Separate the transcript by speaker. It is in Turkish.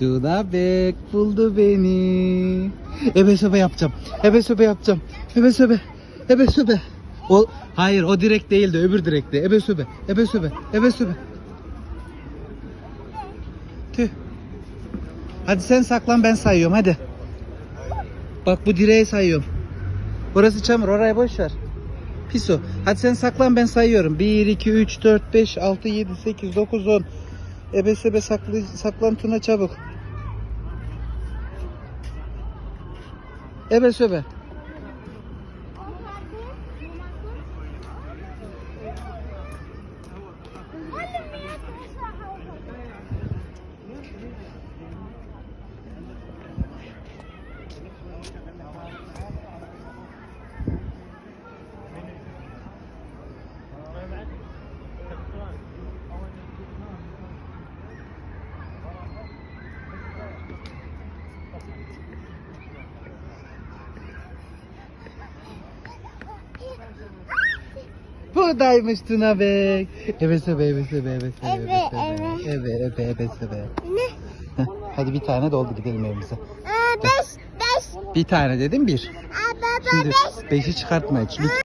Speaker 1: Tuna bek buldu beni. Ebe söbe yapacağım. Ebe söbe yapacağım. Ebe söbe. Ebe söbe. O, hayır o direkt değildi öbür direkti. Ebe söbe. Ebe söbe. Ebe söbe. Tüh. Hadi sen saklan ben sayıyorum hadi. Bak bu direği sayıyorum. Burası çamur oraya boş ver. Pis o. Hadi sen saklan ben sayıyorum. 1, 2, 3, 4, 5, 6, 7, 8, 9, 10. Ebe sebe saklı, saklan Tuna çabuk. Ebe söbe. Buradaymış Tuna Bey. Ebe söbe, ebe söbe, ebe söbe, ebe
Speaker 2: Ebe,
Speaker 1: söbe. Ebe.
Speaker 2: Ne?
Speaker 1: Heh, Hadi bir tane doldu gidelim evimize.
Speaker 2: Aa, beş, beş.
Speaker 1: Bir tane dedim bir.
Speaker 2: Aa, baba
Speaker 1: Şimdi
Speaker 2: beş.
Speaker 1: beşi çıkartma hiç lütfen.